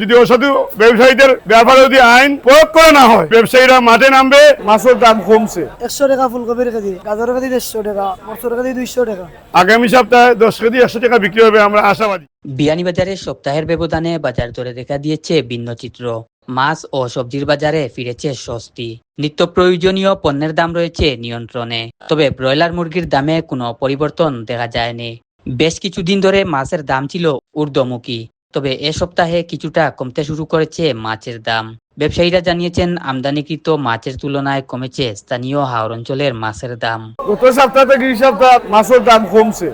যদি অসাধু ব্যবসায়ীদের ব্যাপারে যদি আইন প্রয়োগ করা না হয় ব্যবসায়ীরা মাঠে নামবে মাছের দাম কমছে। একশো টাকা ফুলকপির কেজি গাজরের কেজি দেড়শো টাকা মরসুর কেজি দুইশো টাকা। আগামী সপ্তাহে দশ কেজি একশো টাকা বিক্রি হবে আমরা আশাবাদী। বিয়ানীবাজারে সপ্তাহের ব্যবধানে বাজার দরে দেখা দিয়েছে ভিন্ন চিত্র মাছ ও সবজির বাজারে ফিরেছে স্বস্তি। নিত্য প্রয়োজনীয় পণ্যের দাম রয়েছে নিয়ন্ত্রণে তবে ব্রয়লার মুরগির দামে কোনো পরিবর্তন দেখা যায়নি। বেশ কিছুদিন ধরে মাছের দাম ছিল ঊর্ধ্বমুখী। তবে এ সপ্তাহে কিছুটা কমতে শুরু করেছে মাছের দাম। ব্যবসায়ীরা জানিয়েছেন, আমদানিকৃত মাছের তুলনায় কমেছে স্থানীয় হাওর অঞ্চলের মাছের দাম। গত সপ্তাহ থেকে এই সপ্তাহ মাছের দাম কমছে।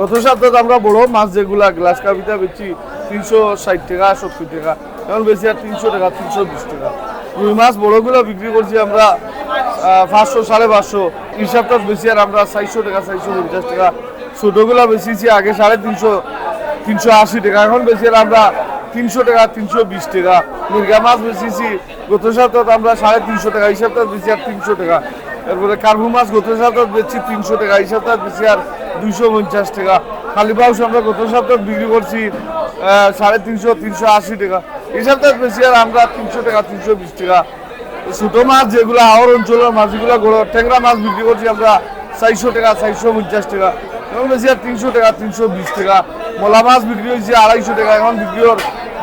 গত সপ্তাহে আমরা বড় মাছ যেগুলা গ্লাস কাপিটা বেচি তিনশো ষাট টাকা, সত্তর টাকা। এখন বেশি আর তিনশো টাকা, তিনশো বিশ টাকা। রুই মাছ বড়গুলো বিক্রি করছি আমরা পাঁচশো, সাড়ে পাঁচশো। এই সপ্তাহ বেশি আর আমরা চারশো টাকা, চারশো পঞ্চাশ টাকা। ছোটগুলো বেশিছি আগে সাড়ে তিনশো তিনশো আশি টাকা। এখন বেশি আমরা তিনশো টাকা, তিনশো বিশ টাকা। মুরগা মাছ বেশিছি গত সপ্তাহে আমরা সাড়ে তিনশো টাকা এই সপ্তাহে বেশি আর তিনশো টাকা। তারপরে কার্বু মাছ গত সপ্তাহে বেচছি তিনশো টাকা, এই সপ্তাহে বেশি আর দুইশো পঞ্চাশ টাকা। খালি পাউস আমরা গত সপ্তাহে বিক্রি করছি সাড়ে তিনশো তিনশো আশি টাকা। এই সপ্তাহে বেশি আর আমরা তিনশো টাকা, তিনশো বিশ টাকা। ছোট মাছ যেগুলো হাওর অঞ্চলের মাছগুলো ট্যাংরা মাছ বিক্রি করছি আমরা চারশো টাকা, চারশো পঞ্চাশ টাকা। এবং বেশি আর তিনশো টাকা, তিনশো বিশ টাকা। মলা মাছ বিক্রি হয়েছে আড়াইশো টাকা, এখন বিক্রি হর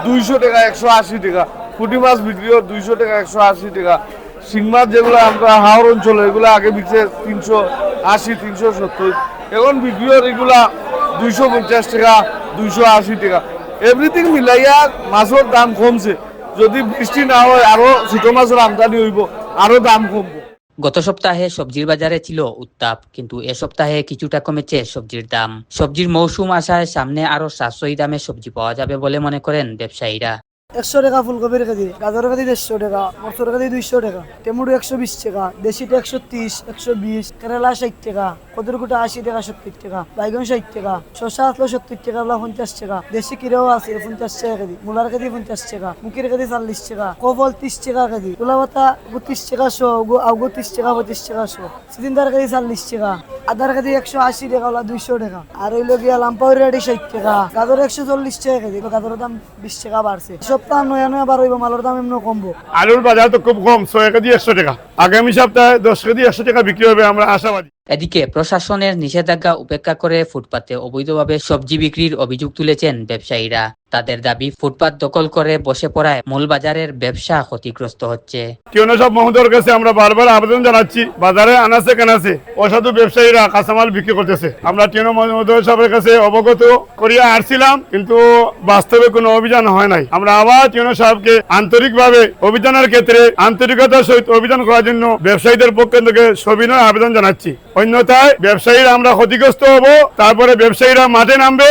দুইশো টাকা, একশো আশি টাকা। পুঁটি মাছ বিক্রি হর দুইশো টাকা, একশো আশি টাকা। শিং মাছ যেগুলো আমরা হাওর অঞ্চলে, এগুলো আগে বিকছে তিনশো আশি, তিনশো সত্তর। এখন বিক্রি হর এগুলা দুইশো পঞ্চাশ টাকা, দুইশো আশি টাকা। এভরিথিং মিলাইয়া মাছের দাম কমছে। যদি বৃষ্টি না হয়, আরও ছোট মাছের আমদানি হইব, আরও দাম কমবো। গত সপ্তাহে সবজির বাজারে ছিল উত্তাপ, কিন্তু এ সপ্তাহে কিছুটা কমেছে সবজির দাম। সবজির মৌসুম আসায় সামনে আরও সাশ্রয়ী দামে সবজি পাওয়া যাবে বলে মনে করেন ব্যবসায়ীরা। একশো টাকা ফুলকপির কেজি, গাজরের কেজি দেড়শো টাকা মরসুর কেজি দুইশো টাকা টেমুটো একশো বিশ টাকা দেশিটা একশো তিরিশ, একশো বিশ, কেরালা ষাট টাকা কদরকুটা আশি টাকা সত্তর টাকা, বাইগন ষাট টাকা শশা আসলো সত্তর টাকা বা পঞ্চাশ টাকা, দেশি কিরেও আছে পঞ্চাশ টাকা কেজি, মূলার কেজি পঞ্চাশ টাকা, মুখের কেজি চল্লিশ টাকা কবল ত্রিশ টাকা কেজি তুলা পাতা বত্রিশ টাকা, শো আউগো ত্রিশ টাকা, পঁচিশ টাকা, শো সিলিন্ডার কেজি চল্লিশ টাকা। আদার কেজি একশো আশি টাকা ওলা দুইশো টাকা। আর হইল গিয়া লাম্পাউরি রেডি ষাট টাকা। গাজর একশো চল্লিশ টাকা কেজি গাজরের দাম বিশ টাকা বাড়ছে। সপ্তাহ নয়া নয়া বার হইব মালের দাম এমন কমবো। আলুর বাজার তো খুব কম ছয় কেজি একশো টাকা। আগামী সপ্তাহে দশ কেজি একশো টাকা বিক্রি হবে আমরা আশাবাদী। এদিকে প্রশাসনের নিষেধাজ্ঞা উপেক্ষা করে ফুটপাতে অবৈধভাবে সবজি বিক্রির অভিযোগ তুলেছেন ব্যবসায়ীরা। তাদের দাবি, ফুটপাত দখল করে বসে পড়ায় মূল বাজারের ব্যবসা ক্ষতিগ্রস্ত হচ্ছে। সব মহোদয়ের কাছে আমরা বারবার আবেদন জানাচ্ছি, বাজারে আনাছে কেনাছে অসাধু ব্যবসায়ীরা কাঁচামাল বিক্রি করতেছে। আমরা মহোদয় কাছে অবগত করিয়া আসছিলাম, কিন্তু বাস্তবে কোনো অভিযান হয় নাই। আমরা আবার সাহেবকে আন্তরিকভাবে অভিযানের ক্ষেত্রে আন্তরিকতার সহিত অভিযান করার জন্য ব্যবসায়ীদের পক্ষ থেকে সবিনয় আবেদন জানাচ্ছি। অন্যথায় ব্যবসায়ীরা আমরা ক্ষতিগ্রস্ত হব, তারপরে ব্যবসায়ীরা মাঠে নামবে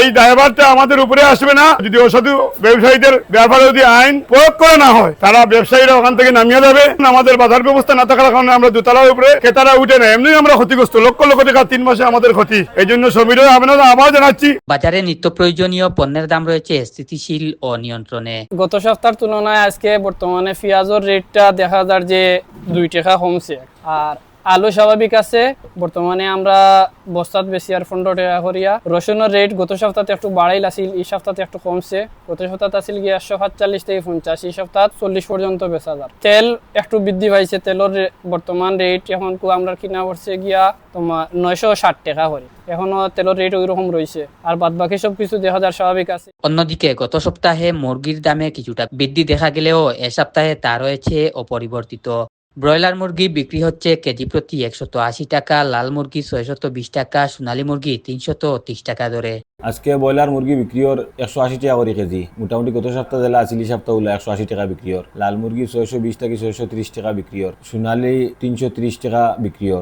এই দায়ভারটা আমাদের উপরে আসবে না। যদি অসাধু ব্যবসায়ীদের ব্যাপারে যদি আইন প্রয়োগ করা না হয় তারা ব্যবসায়ীরা ওখান থেকে নামিয়ে যাবে আমাদের বাজার ব্যবস্থা না থাকার কারণে আমরা দোতলার উপরে ক্রেতারা উঠে না। এমনি আমরা ক্ষতিগ্রস্ত। লক্ষ লক্ষ টাকা তিন মাসে আমাদের ক্ষতি। এই জন্য সবিনয় আবেদন আবার জানাচ্ছি। বাজারে নিত্য প্রয়োজনীয় পণ্যের দাম রয়েছে স্থিতিশীল ও নিয়ন্ত্রণে। গত সপ্তাহের তুলনায় আজকে বর্তমানে পেঁয়াজের রেটটা দেখা যায় যে দুই টাকা কমছে। আর আলু স্বাভাবিক আছে। বর্তমানে আমরা বস্তাত বেশি আর পনেরো টাকা করিয়া। রসুনের রেট গত সপ্তাহে একটু বাড়াইল আছিল, এই সপ্তাহে একটু কমছে। গত সপ্তাহে আছিল গিয়ে একশো সাতচল্লিশ থেকে পঞ্চাশ, এই সপ্তাহ চল্লিশ পর্যন্ত বেচা যায় তেল একটু বৃদ্ধি পাইছে, তেলের বর্তমান রেট এখন কু আমরা কিনা পড়ছে গিয়া তোমার নয়শো ষাট টাকা করে। এখনও তেলের রেট ওই রকম রয়েছে আর বাদ বাকি সব কিছু দেখা যার স্বাভাবিক আছে। অন্যদিকে গত সপ্তাহে মুরগির দামে কিছুটা বৃদ্ধি দেখা গেলেও এ সপ্তাহে তা রয়েছে অপরিবর্তিত। ব্রয়লার মুরগি বিক্রি হচ্ছে কেজি প্রতি একশত আশি টাকা, লাল মুরগি ছয়শত বিশ টাকা, সোনালী মুরগি তিনশত তিরিশ টাকা ধরে আজকে ব্রয়লার মুরগি বিক্রি হর একশো আশি টাকা করে কেজি। মোটামুটি গত সপ্তাহ জেলা আসিলি সপ্তাহ হলো একশো আশি টাকা বিক্রি হর লাল মুরগি ছয়শো বিশ টাকা ছয়শো ত্রিশ টাকা বিক্রি হর সোনালী তিনশো ত্রিশ টাকা বিক্রিওর